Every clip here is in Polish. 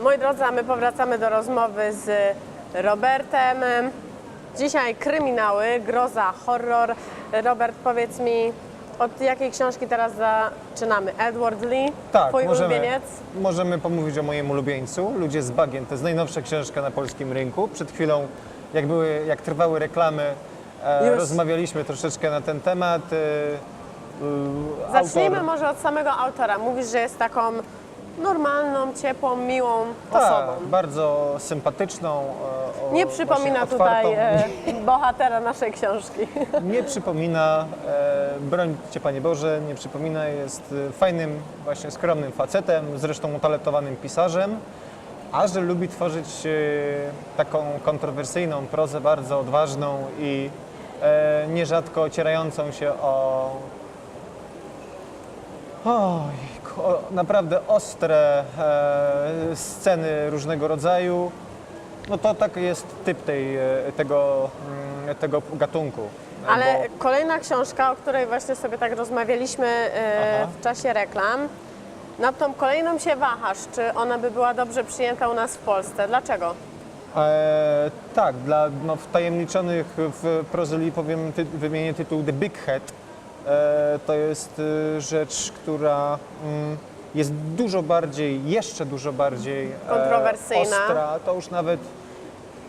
Moi drodzy, a my powracamy do rozmowy z Robertem. Dzisiaj kryminały, groza, horror. Robert, powiedz mi, od jakiej książki teraz zaczynamy? Edward Lee, Tak, twój możemy, ulubieniec? możemy pomówić o moim ulubieńcu, Ludzie z Bagien. To jest najnowsza książka na polskim rynku. Przed chwilą, jak, były, jak trwały reklamy, e, rozmawialiśmy troszeczkę na ten temat. E, e, Zacznijmy autor- może od samego autora. Mówisz, że jest taką normalną, ciepłą, miłą osobą. bardzo sympatyczną. e, o, Nie przypomina właśnie tutaj otwartą. e, bohatera naszej książki. Nie przypomina, e, broń Cię Panie Boże, nie przypomina, jest e, fajnym, właśnie skromnym facetem, zresztą utalentowanym pisarzem, a że lubi tworzyć e, taką kontrowersyjną prozę, bardzo odważną i e, nierzadko ocierającą się o, oj, o naprawdę ostre e, sceny różnego rodzaju, no to tak jest typ tej, e, tego, mm, tego gatunku. Ale Bo- kolejna książka, o której właśnie sobie tak rozmawialiśmy e, Aha. w czasie reklam, nad tą kolejną się wahasz, czy ona by była dobrze przyjęta u nas w Polsce. Dlaczego? E, tak, dla no, wtajemniczonych w prozeli powiem, ty, wymienię tytuł The Big Head. E, to jest e, rzecz, która mm, jest dużo bardziej, jeszcze dużo bardziej e, Kontrowersyjna. ostra. To już nawet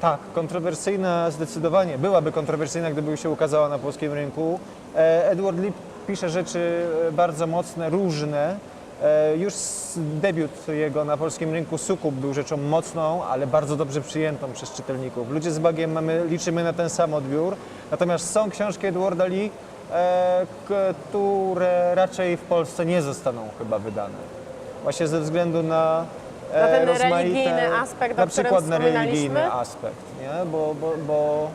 tak, kontrowersyjna zdecydowanie. Byłaby kontrowersyjna, gdyby się ukazała na polskim rynku. E, Edward Lee pisze rzeczy bardzo mocne, różne. Już debiut jego na polskim rynku Sukub był rzeczą mocną, ale bardzo dobrze przyjętą przez czytelników. Ludzie z bagiem mamy, liczymy na ten sam odbiór. Natomiast są książki Edwarda Lee, które raczej w Polsce nie zostaną chyba wydane. Właśnie ze względu na, e, Na ten rozmaite- religijny aspekt, na przykład na religijny aspekt, nie? bo, bo, bo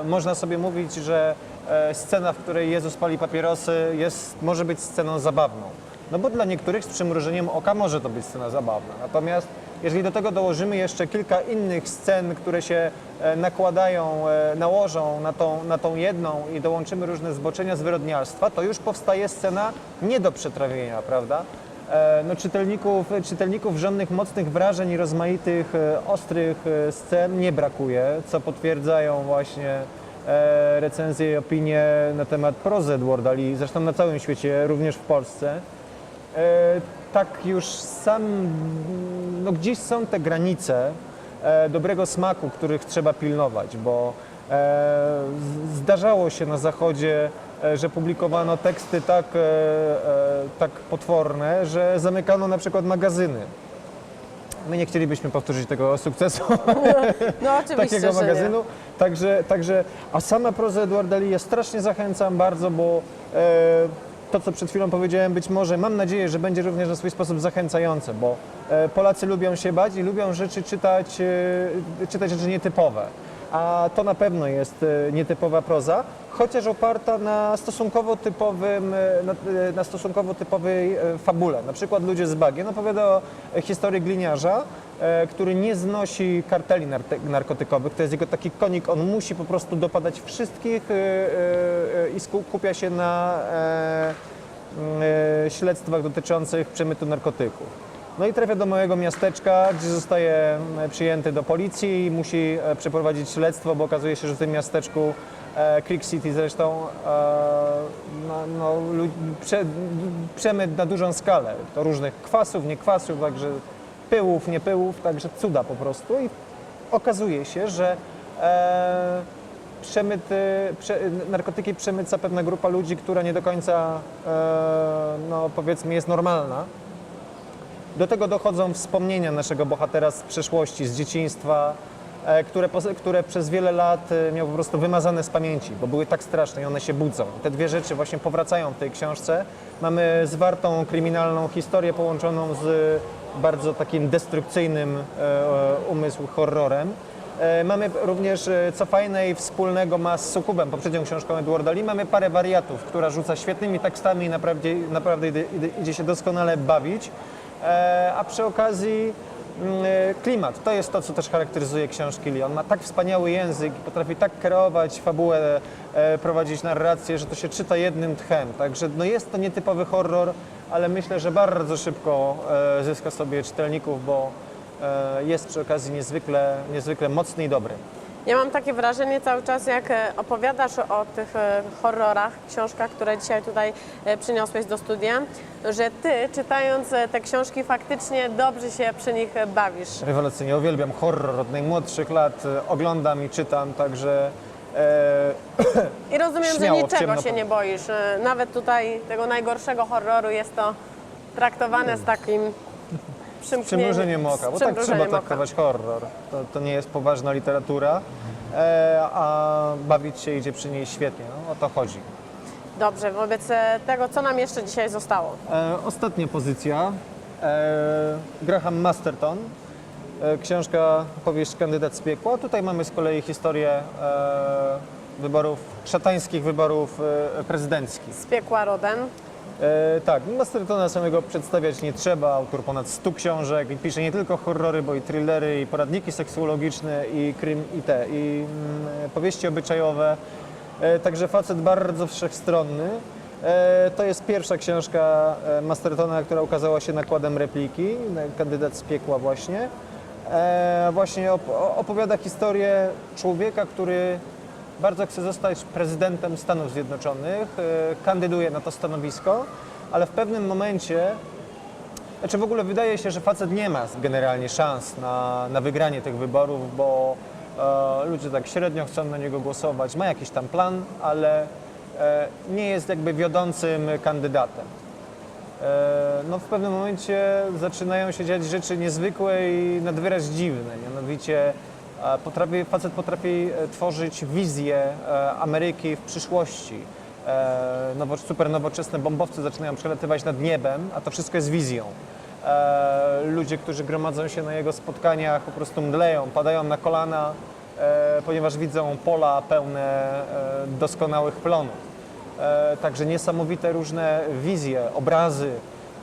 e, można sobie mówić, że e, scena, w której Jezus pali papierosy jest, może być sceną zabawną. No bo dla niektórych z przymrużeniem oka może to być scena zabawna. Natomiast jeżeli do tego dołożymy jeszcze kilka innych scen, które się e, nakładają, e, nałożą na tą, na tą jedną i dołączymy różne zboczenia zwyrodnialstwa, to już powstaje scena nie do przetrawienia, prawda? E, no, czytelników, czytelników żadnych mocnych wrażeń i rozmaitych, ostrych scen nie brakuje, co potwierdzają właśnie recenzje i opinie na temat prozy Edwarda Lee, zresztą na całym świecie, również w Polsce. E, tak już sam, no gdzieś są te granice e, dobrego smaku, których trzeba pilnować, bo e, zdarzało się na Zachodzie, że publikowano teksty tak, tak potworne, że zamykano na przykład magazyny. My nie chcielibyśmy powtórzyć tego sukcesu No oczywiście, takiego nie. magazynu. Także, także, a sama proza Edwarda Lee ja strasznie zachęcam bardzo, bo e, to, co przed chwilą powiedziałem, być może, mam nadzieję, że będzie również na swój sposób zachęcające, bo e, Polacy lubią się bać i lubią rzeczy czytać, e, czytać rzeczy nietypowe. A to na pewno jest e, nietypowa proza, chociaż oparta na stosunkowo typowym, na, na stosunkowo typowej fabule. Na przykład Ludzie z bagien opowiada o historii gliniarza, który nie znosi karteli narkotykowych. To jest jego taki konik, on musi po prostu dopadać wszystkich e, e, e, i skupia się na e, e, śledztwach dotyczących przemytu narkotyków. No i trafia do małego miasteczka, gdzie zostaje e, przyjęty do policji i musi e, przeprowadzić śledztwo, bo okazuje się, że w tym miasteczku e, Creek City zresztą e, no, no, prze, przemyt na dużą skalę. To różnych kwasów, nie kwasów, także pyłów, nie pyłów, także cuda po prostu i okazuje się, że e, przemyt, prze, narkotyki przemyca pewna grupa ludzi, która nie do końca, e, no powiedzmy, jest normalna. Do tego dochodzą wspomnienia naszego bohatera z przeszłości, z dzieciństwa, e, które, które przez wiele lat e, miał po prostu wymazane z pamięci, bo były tak straszne i one się budzą. Te dwie rzeczy właśnie powracają w tej książce. Mamy zwartą kryminalną historię połączoną z bardzo takim destrukcyjnym e, e, umysł horrorem. E, Mamy również, co fajne i wspólnego ma z Sukubem, poprzednią książką Edwarda Lee, mamy parę wariatów, która rzuca świetnymi tekstami i naprawdę, naprawdę idzie, się doskonale bawić. A przy okazji mm, klimat, to jest to, co też charakteryzuje książki Lee. On ma tak wspaniały język, potrafi tak kreować fabułę, prowadzić narrację, że to się czyta jednym tchem. Także no jest to nietypowy horror, ale myślę, że bardzo szybko e, zyska sobie czytelników, bo e, jest przy okazji niezwykle, niezwykle mocny i dobry. Ja mam takie wrażenie cały czas, jak e, opowiadasz o tych horrorach, książkach, które dzisiaj tutaj przyniosłeś do studia, że ty czytając te książki faktycznie dobrze się przy nich bawisz. Rewelacyjnie, uwielbiam horror od najmłodszych lat, oglądam i czytam, także I rozumiem, że Śmiało, w niczego ciemno się po- nie boisz. E, Nawet tutaj tego najgorszego horroru jest to traktowane z takim przymknięciem. przymrużeniem oka, bo tak trzeba przymrużeniem oka. traktować horror. To, to nie jest poważna literatura, e, a bawić się idzie przy niej świetnie, no, o to chodzi. Dobrze, wobec e, tego, co nam jeszcze dzisiaj zostało? E, ostatnia pozycja. E, Graham Masterton. E, książka Powieść Kandydat z piekła. Tutaj mamy z kolei historię e, wyborów, szatańskich wyborów e, prezydenckich. Z piekła rodem. E, tak, Mastertona samego przedstawiać nie trzeba. Autor ponad 100 książek i pisze nie tylko horrory, bo i thrillery, i poradniki seksuologiczne, i krym, i te, i mm, powieści obyczajowe. E, także facet bardzo wszechstronny. E, to jest pierwsza książka Mastertona, która ukazała się nakładem repliki, kandydat z piekła właśnie. E, właśnie op- opowiada historię człowieka, który bardzo chce zostać prezydentem Stanów Zjednoczonych, e, kandyduje na to stanowisko, ale w pewnym momencie, znaczy w ogóle wydaje się, że facet nie ma generalnie szans na, na wygranie tych wyborów, bo e, ludzie tak średnio chcą na niego głosować, ma jakiś tam plan, ale e, nie jest jakby wiodącym kandydatem. E, no w pewnym momencie zaczynają się dziać rzeczy niezwykłe i nad wyraz dziwne. Mianowicie e, potrafi, facet potrafi e, tworzyć wizję Ameryki w przyszłości. Nowo, super nowoczesne bombowce zaczynają przelatywać nad niebem, a to wszystko jest wizją. Ludzie, którzy gromadzą się na jego spotkaniach, po prostu mdleją, padają na kolana, ponieważ widzą pola pełne doskonałych plonów. E, także niesamowite różne wizje, obrazy.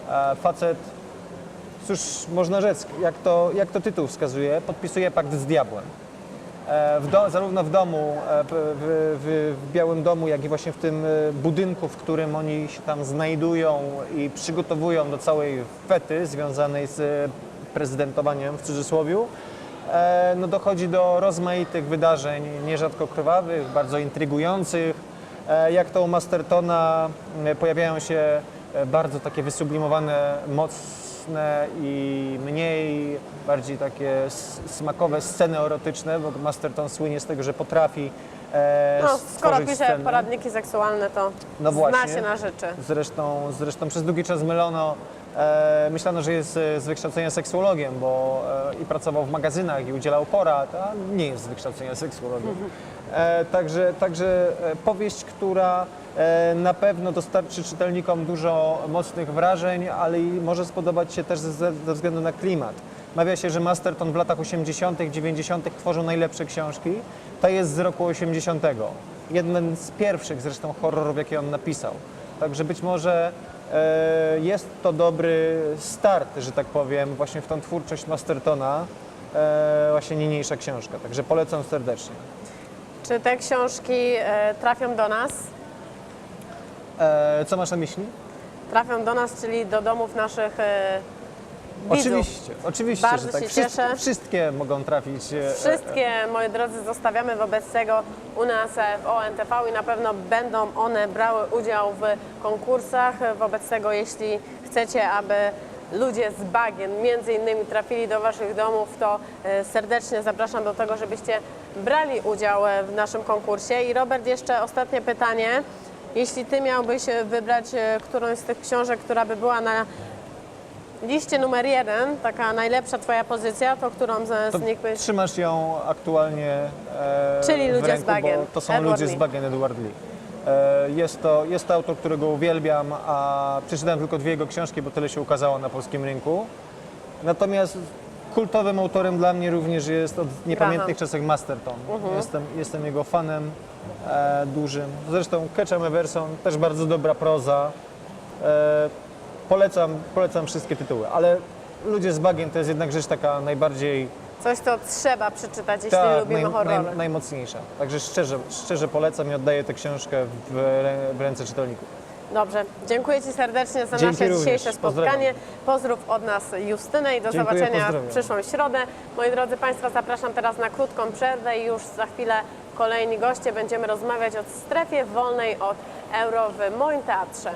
E, facet, cóż można rzec, jak to, jak to tytuł wskazuje, podpisuje pakt z diabłem. E, w do, zarówno w domu, w, w, w Białym Domu, jak i właśnie w tym budynku, w którym oni się tam znajdują i przygotowują do całej fety związanej z prezydentowaniem w cudzysłowiu, no dochodzi do rozmaitych wydarzeń, nierzadko krwawych, bardzo intrygujących. E, Jak to u Mastertona e, pojawiają się e, bardzo takie wysublimowane, mocne i mniej, bardziej takie smakowe sceny erotyczne, bo Masterton słynie z tego, że potrafi No, skoro pisze sceny. poradniki seksualne, to No zna właśnie. się na rzeczy. Zresztą, zresztą przez długi czas mylono, e, myślano, że jest z wykształcenia seksuologiem, bo e, i pracował w magazynach i udzielał porad, a nie jest z wykształcenia seksuologiem. E, także, także e, powieść, która e, na pewno dostarczy czytelnikom dużo mocnych wrażeń, ale może spodobać się też ze, ze względu na klimat. Mawia się, że Masterton w latach 80., 90. tworzył najlepsze książki. Ta jest z roku 80. Jeden z pierwszych zresztą horrorów, jakie on napisał. Także być może e, jest to dobry start, że tak powiem, właśnie w tą twórczość Mastertona, e, właśnie niniejsza książka. Także polecam serdecznie. Czy te książki e, trafią do nas? E, co masz na myśli? Trafią do nas, czyli do domów naszych e, widzów. Oczywiście, oczywiście, Bardzo że tak. się Wszystkie, cieszę. wszystkie mogą trafić. e, Wszystkie, moi drodzy, zostawiamy wobec tego u nas e, w ONTV i na pewno będą one brały udział w konkursach. Wobec tego, jeśli chcecie, aby ludzie z bagien między innymi trafili do Waszych domów, to e, serdecznie zapraszam do tego, żebyście brali udział e, w naszym konkursie. I Robert, jeszcze ostatnie pytanie. Jeśli Ty miałbyś e, wybrać którąś z tych książek, która by była na liście numer jeden, taka najlepsza Twoja pozycja, to którą z, To z nich byś... Trzymasz ją aktualnie e, Czyli ludzie z ręku, bagien. Bo to są Edward ludzie Lee. z bagien Edward Lee. E, jest, to, jest to autor, którego uwielbiam, a przeczytałem tylko dwie jego książki, bo tyle się ukazało na polskim rynku. Natomiast kultowym autorem dla mnie również jest od niepamiętnych czasach Masterton. Mhm. Jestem, jestem jego fanem e, dużym. Zresztą Ketchum Everson, też bardzo dobra proza. E, polecam, polecam wszystkie tytuły, ale Ludzie z bagien to jest jednak rzecz taka najbardziej Coś, co trzeba przeczytać, jeśli tak, lubimy naj, horrory. naj, najmocniejsza. Także szczerze, szczerze polecam i oddaję tę książkę w, w ręce czytelników. Dobrze, dziękuję Ci serdecznie za Dzięki nasze również. dzisiejsze spotkanie. Pozdrów od nas Justynę i do Dziękuję, zobaczenia w pozdrawiam. przyszłą środę. Moi drodzy Państwo, zapraszam teraz na krótką przerwę i już za chwilę kolejni goście będziemy rozmawiać o strefie wolnej od euro w moim teatrze.